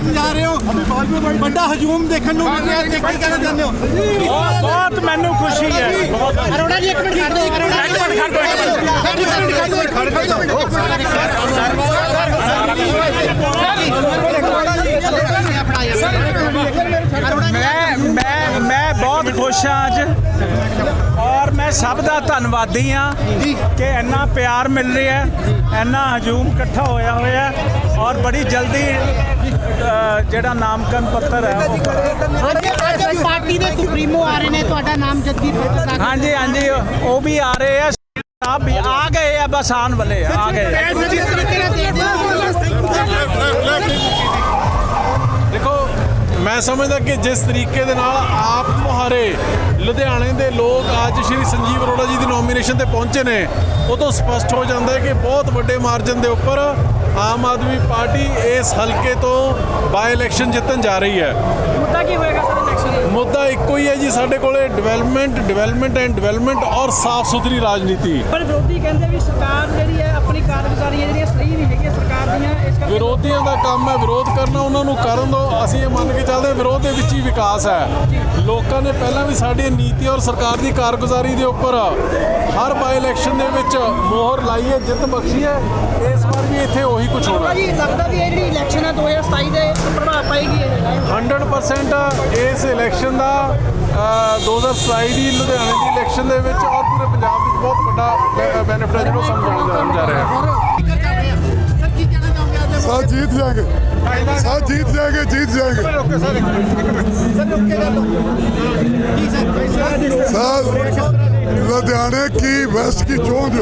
ਕਰਨ ਜਾ ਰਹੇ ਹੋ ਵੱਡਾ ਹਜੂਮ ਦੇਖਣ ਨੂੰ ਮਿਲ ਰਿਹਾ ਤੇ ਕੀ ਕਹਿਣਾ ਚਾਹੁੰਦੇ ਹੋ ਬਹੁਤ ਬਹੁਤ ਮੈਨੂੰ ਖੁਸ਼ੀ ਹੈ ਅਰੋੜਾ ਜੀ ਇੱਕ ਮਿੰਟ ਖੜ ਜਾਓ ਇੱਕ ਮਿੰਟ। ਖੜ ਖੜ ਜਾਓ ਮੈਂ ਮੈਂ ਮੈਂ ਬਹੁਤ ਖੁਸ਼ ਹਾਂ ਅੱਜ ਔਰ ਮੈਂ ਸਭ ਦਾ ਧੰਨਵਾਦੀ ਹਾਂ ਕਿ ਇੰਨਾ ਪਿਆਰ ਮਿਲ ਰਿਹਾ ਹੈ ਇੰਨਾ ਹਜੂਮ ਇਕੱਠਾ ਹੋਇਆ ਹੋਇਆ ਔਰ ਬੜੀ ਜਲਦੀ ਜਿਹੜਾ ਨਾਮਕਰਨ ਪੱਤਰ ਹੈ ਉਹ ਪਾਰਟੀ ਦੇ ਸੁਪਰੀਮੋ ਆ ਰਹੇ ਨੇ ਤੁਹਾਡਾ ਨਾਮ ਪ੍ਰਸਾਦ ਹਾਂਜੀ ਹਾਂਜੀ ਉਹ ਵੀ ਆ ਰਹੇ ਆ ਸਾਹਿਬ ਵੀ ਆ ਗਏ ਆ ਬਸ ਆਉਣ ਵਾਲੇ ਆ ਗਏ ਮੈਂ ਸਮਝਦਾ ਕਿ ਜਿਸ ਤਰੀਕੇ ਦੇ ਨਾਲ ਆਪ ਮੁਹਾਰੇ ਲੁਧਿਆਣੇ ਦੇ ਲੋਕ ਅੱਜ ਸ਼੍ਰੀ ਸੰਜੀਵ ਅਰੋੜਾ ਜੀ ਦੀ ਨੋਮੀਨੇਸ਼ਨ ਤੇ ਪਹੁੰਚੇ ਨੇ ਉਹ ਤੋਂ ਸਪਸ਼ਟ ਹੋ ਜਾਂਦਾ ਹੈ ਕਿ ਬਹੁਤ ਵੱਡੇ ਮਾਰਜਨ ਦੇ ਉੱਪਰ ਆਮ ਆਦਮੀ ਪਾਰਟੀ ਇਸ ਹਲਕੇ ਤੋਂ ਬਾਈ ਇਲੈਕਸ਼ਨ ਜਿੱਤਣ ਜਾ ਰਹੀ ਹੈ। ਮੁੱਦਾ ਕੀ ਹੋਏਗਾ ਸਰ ਇਲੈਕਸ਼ਨ ਮੁੱਦਾ ਇੱਕੋ ਹੀ ਹੈ ਜੀ ਸਾਡੇ ਕੋਲੇ ਡਿਵੈਲਪਮੈਂਟ ਡਿਵੈਲਪਮੈਂਟ ਐਂਡ ਡਿਵੈਲਪਮੈਂਟ ਔਰ ਸਾਫ਼ ਸੁਥਰੀ ਰਾਜਨੀਤੀ। ਪਰ ਵਿਰੋਧੀ ਕਹਿੰਦੇ ਵੀ ਸਰਕਾਰ ਜਿਹੜੀ ਹੈ ਆਪਣੀ ਕਾਰਗੁਜ਼ਾਰੀਆਂ ਜਿਹੜੀਆਂ ਸਹੀ ਨਹੀਂ ਹੈਗੀਆਂ ਸਰਕਾਰ ਦੀਆਂ ਇਸ ਕਰਕੇ ਵਿਰੋਧੀਆਂ ਦਾ ਕੰਮ ਹੈ ਵਿਰੋਧ ਕਰਨਾ ਉਹਨਾਂ ਨੂੰ ਕਰਨ ਦਿਓ। ਅਸੀਂ ਇਹ ਮੰਨ ਕੇ ਚੱਲਦੇ ਹਾਂ, ਵਿਰੋਧ ਦੇ ਵਿੱਚ ਹੀ ਵਿਕਾਸ ਹੈ। ਲੋਕਾਂ ਨੇ ਪਹਿਲਾਂ ਵੀ ਸਾਡੀ ਨੀਤੀ ਔਰ ਸਰਕਾਰ ਦੀ ਕਾਰਗੁਜ਼ਾਰੀ ਦੇ ਉੱਪਰ ਹਰ ਬਾਈ ਇਲੈਕਸ਼ਨ ਦੇ ਵਿੱਚ ਮੋਹਰ ਲਾਈ ਹੈ ਜਿੱਤ ਬਖਸ਼ੀ ਹੈ। ਇਸ ਵਾਰ ਵੀ ਇੱਥੇ ਉਹੀ ਕੁਝ ਹੋਣਾ। ਜੀ ਲੱਗਦਾ ਵੀ ਇਹ ਜਿਹੜੀ ਇਲੈਕਸ਼ਨ ਹੈ 2027 ਦੇ ਪ੍ਰਭਾਵ ਪਾਏਗੀ ਇਹ 100% ਇਸ ਇਲੈਕਸ਼ਨ ਦਾ ਅ, 2027 ਦੀ ਲੁਧਿਆਣੇ ਦੀ ਇਲੈਕਸ਼ਨ ਦੇ ਵਿੱਚ ਔਰ ਪੂਰੇ ਪੰਜਾਬ ਵਿੱਚ ਬਹੁਤ ਵੱਡਾ ਬੈਨੀਫਿਟ ਹੈ ਜਿਹੜਾ ਉਹ ਸਮਝਾਉਣ ਜਾ ਰਿਹਾ ਹੈ। ਸਰ ਕੀ ਕਹਿਣਾ सर जीत जाएँगे जीत जाएँगे। सर लुधियाने की वेस्ट की चोट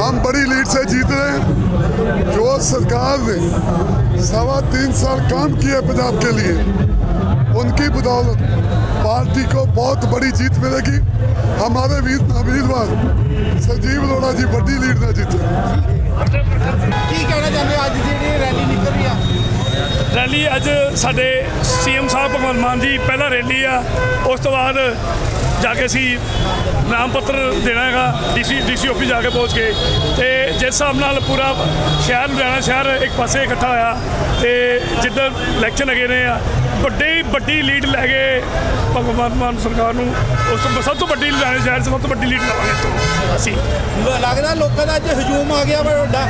हम बड़ी लीड से जीत रहे हैं। जो सरकार ने सवा तीन साल काम किया पंजाब के लिए उनकी बदौलत पार्टी को बहुत बड़ी जीत मिलेगी। हमारे उम्मीदवार संजीव लोड़ा जी बड़ी लीड ने जीते। ਰੈਲੀ ਅੱਜ ਸਾਡੇ ਸੀਐਮ ਸਾਹਿਬ ਭਗਵੰਤ ਮਾਨ ਜੀ ਪਹਿਲਾ ਰੈਲੀ ਆ, ਉਸ ਤੋਂ ਬਾਅਦ ਜਾ ਕੇ ਅਸੀਂ ਨਾਮ ਪੱਤਰ ਦੇਣਾ ਹੈਗਾ, ਡੀਸੀ ਡੀਸੀ ਆਫਿਸ ਜਾ ਕੇ ਪਹੁੰਚ ਕੇ ਤੇ ਜਿਸ ਹਿਸਾਬ ਨਾਲ ਪੂਰਾ ਸ਼ਹਿਰ ਲੁਧਿਆਣਾ ਸ਼ਹਿਰ ਇੱਕ ਪਾਸੇ ਇਕੱਠਾ ਹੋਇਆ, ਤੇ ਜਿੱਦਾਂ ਇਲੈਕਸ਼ਨ ਹੈਗੇ ਨੇ ਆ, ਵੱਡੀ ਵੱਡੀ ਲੀਡ ਲੈ ਗਏ ਭਗਵੰਤ ਮਾਨ ਸਰਕਾਰ ਨੂੰ ਉਸ ਤੋਂ ਸਭ ਤੋਂ ਵੱਡੀ ਲੁਧਿਆਣਾ ਸ਼ਹਿਰ ਸਭ ਤੋਂ ਵੱਡੀ ਲੀਡ ਲਵਾਂਗੇ ਇੱਥੋਂ ਅਸੀਂ। ਲੱਗਦਾ ਲੋਕਾਂ ਦਾ ਅੱਜ ਹਜੂਮ ਆ ਗਿਆ, ਵੱਡਾ।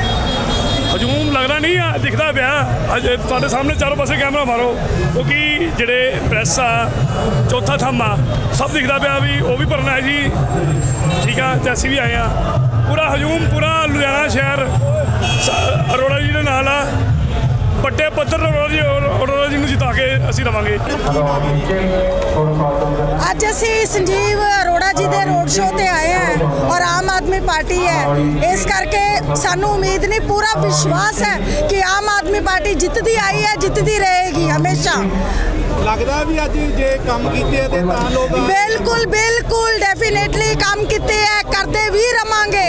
ਹਜੂਮ ਲੱਗਦਾ ਨਹੀਂ ਆ, ਦਿਖਦਾ ਪਿਆ। ਅੱਜ ਤੁਹਾਡੇ ਸਾਹਮਣੇ ਚਾਰੋਂ ਪਾਸੇ ਕੈਮਰਾ ਮਾਰੋ। ਕਿਉਂਕਿ ਜਿਹੜੇ ਪ੍ਰੈਸ ਆ, ਚੌਥਾ ਥੰਮ ਆ, ਸਭ ਦਿਖਦਾ ਪਿਆ ਵੀ ਉਹ ਵੀ ਭਰਨਾ ਹੈ ਜੀ। ਠੀਕ ਆ, ਤੇ ਅਸੀਂ ਵੀ ਆਏ ਆ। ਪੂਰਾ ਹਜੂਮ, ਪੂਰਾ ਲੁਧਿਆਣਾ ਸ਼ਹਿਰ ਅਰੋੜਾ ਜੀ ਦੇ ਨਾਲ ਆ। ਵੱਡੇ ਪੱਧਰ ਤੇ ਅਰੋੜਾ ਜੀ ਅਰੋੜਾ ਜੀ ਨੂੰ ਜਿਤਾ ਕੇ ਅਸੀਂ ਰਵਾਂਗੇ। ਅੱਜ ਅਸੀਂ ਸੰਜੀਵ ਅਰੋੜਾ ਜੀ ਦੇ ਰੋਡ ਸ਼ੋਅ ਤੇ ਆਏ ਹਾਂ ਔਰ ਪਾਰਟੀ ਹੈ। ਇਸ ਕਰਕੇ ਸਾਨੂੰ ਉਮੀਦ ਨਹੀਂ ਪੂਰਾ ਵਿਸ਼ਵਾਸ ਹੈ ਕਿ ਆਮ ਆਦਮੀ ਪਾਰਟੀ ਜਿੱਤਦੀ ਆਈ ਹੈ ਜਿੱਤਦੀ ਰਹੇਗੀ ਹਮੇਸ਼ਾ। ਲੱਗਦਾ ਵੀ ਅੱਜ ਜੇ ਕੰਮ ਕੀਤੇ ਆ ਤੇ ਤਾਂ ਲੋਕ ਬਿਲਕੁਲ ਬਿਲਕੁਲ ਡੈਫੀਨੇਟਲੀ ਕੰਮ ਕੀਤੇ ਹੈ ਕਰਦੇ ਵੀ ਰਵਾਂਗੇ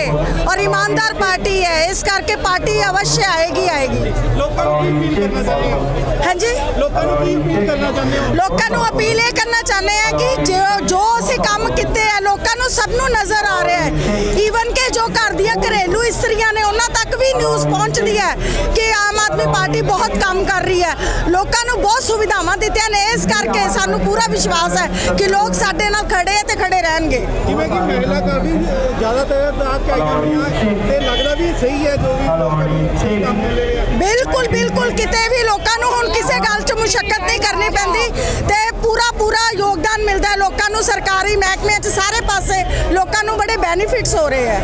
ਔਰ ਇਮਾਨਦਾਰ ਪਾਰਟੀ ਹੈ। ਇਸ ਕਰਕੇ ਪਾਰਟੀ ਅਵශ්य ਆਏਗੀ ਆਏਗੀ। ਲੋਕਾਂ ਨੂੰ ਕੀ ਅਪੀਲ ਕਰਨਾ ਚਾਹੁੰਦੇ ਹੋ? ਹਾਂਜੀ? ਲੋਕਾਂ ਨੂੰ ਕੀ ਅਪੀਲ ਕਰਨਾ ਚਾਹੁੰਦੇ ਹੋ? ਲੋਕਾਂ ਨੂੰ ਅਪੀਲ ਇਹ ਕਰਨਾ ਚਾਹੁੰਦੇ ਆ ਕਿ ਜੋ ਅਸੀਂ ਕੰਮ ਕੀਤੇ ਆ ਲੋਕਾਂ ਨੂੰ ਸਭ ਨੂੰ ਨਜ਼ਰ ਆ ਰਿਹਾ ਹੈ। ਜੋ ਘਰ ਦੀਆਂ ਘਰੇਲੂ ਇਸਤਰੀਆਂ ਨੇ ਉਹਨਾਂ ਤੱਕ ਵੀ ਨਿਊਜ਼ ਪਹੁੰਚਦੀ ਹੈ ਕਿ ਆਮ ਆਦਮੀ ਪਾਰਟੀ ਬਹੁਤ ਕੰਮ ਕਰ ਰਹੀ ਹੈ। ਲੋਕਾਂ ਨੂੰ ਬਹੁਤ ਸੁਵਿਧਾਵਾਂ ਦਿੱਤੀਆਂ ਨੇ ਇਸ ਕਰਕੇ ਸਾਨੂੰ ਪੂਰਾ ਵਿਸ਼ਵਾਸ ਹੈ ਕਿ ਲੋਕ ਸਾਡੇ ਨਾਲ ਖੜੇ ਹੈ ਤੇ ਖੜੇ ਰਹਿਣਗੇ। ਜਿਵੇਂ ਕਿ ਮਹਿਲਾ ਕਾਫੀ ਜ਼ਿਆਦਾਤਰ ਦਾ ਕਿ ਆਈਆਂ ਹੋਈਆਂ ਤੇ ਲੱਗਦਾ ਵੀ ਸਹੀ ਹੈ ਜੋ ਵੀ ਸਹੀ ਕੰਮ ਮਿਲ ਰਿਹਾ ਬਿਲਕੁਲ ਬਿਲਕੁਲ ਕਿਤੇ ਵੀ ਲੋਕਾਂ ਨੂੰ ਹੁਣ ਕਿਸੇ ਗੱਲ 'ਚ ਮੁਸ਼ਕਲ ਨਹੀਂ ਕਰਨੀ ਪੈਂਦੀ ਤੇ ਪੂਰਾ ਪੂਰਾ ਯੋਗਦਾਨ ਮਿਲਦਾ ਹੈ। ਲੋਕਾਂ ਨੂੰ ਸਰਕਾਰੀ ਮਹਿਕਮਿਆਂ 'ਚ ਸਾਰੇ ਪਾਸੇ ਲੋਕਾਂ ਨੂੰ ਬੜੇ ਬੈਨੀਫਿਟਸ ਹੋ ਰਹੇ ਹੈ।